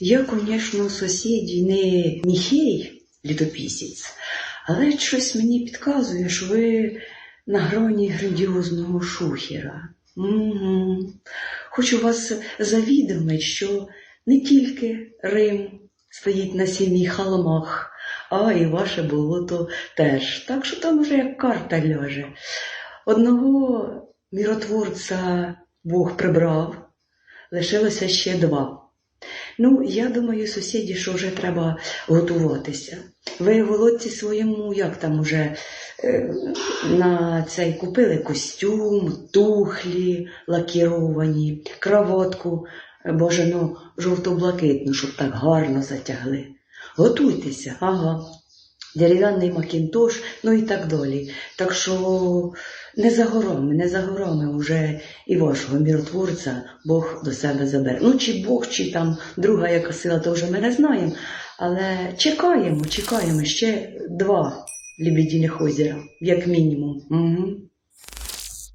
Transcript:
Я, звісно, сусіді не Міхей літопісець, але щось мені підказує, що ви на грані грандіозного шухера. Угу. Хочу вас завідомити, що не тільки Рим стоїть на сім'ї холмах, а і ваше болото теж. Так що там вже як карта ляже. Одного міротворця Бог прибрав, лишилося ще два. Ну, я думаю, сусіді, що вже треба готуватися. Ви володці своєму, як там уже е, на цей купили костюм, тухлі лакіровані, краватку, е, боже, ну, жовто-блакитну, щоб так гарно затягли. Готуйтеся, ага. Дерев'яний макінтош, ну і так далі. Так що не за горами, не за горами вже і вашого міротворця Бог до себе забере. Ну, чи Бог, чи там друга яка сила, то вже ми не знаємо. Але чекаємо, чекаємо ще два лебедіних озера, як мінімум. Угу.